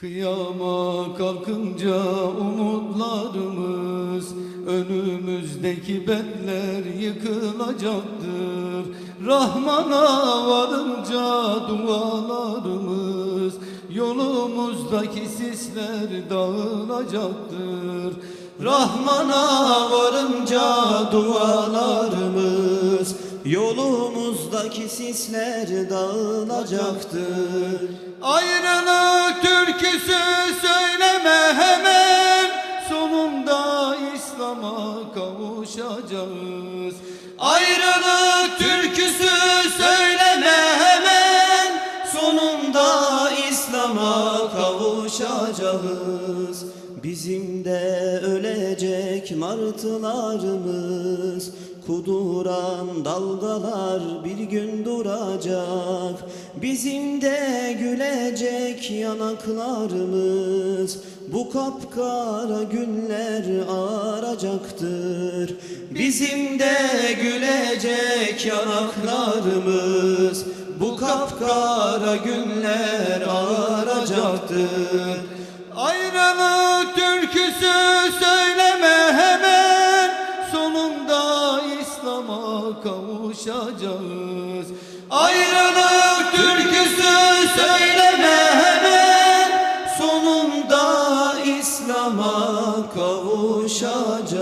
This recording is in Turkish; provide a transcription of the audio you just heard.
Kıyama kalkınca umutlarımız Önümüzdeki bedler yıkılacaktır. Rahmana varınca dualarımız Yolumuzdaki sisler dağılacaktır. Rahmana varınca dualarımız Yolumuzdaki sisler dağılacaktır. Ayrılık İslam'a kavuşacağız. Ayrılık türküsü söyleme hemen Sonunda İslam'a kavuşacağız. Bizim de ölecek martılarımız Kuduran dalgalar bir gün duracak Bizim de gülecek yanaklarımız Bu kapkara günler ağaracaktır Bizim de gülecek yanaklarımız Bu kapkara günler ağaracaktır Ayrılık türküsü söyleme hemen Sonunda İslam'a kavuşacağız. Ayrılık da İslam'a kavuşacağız.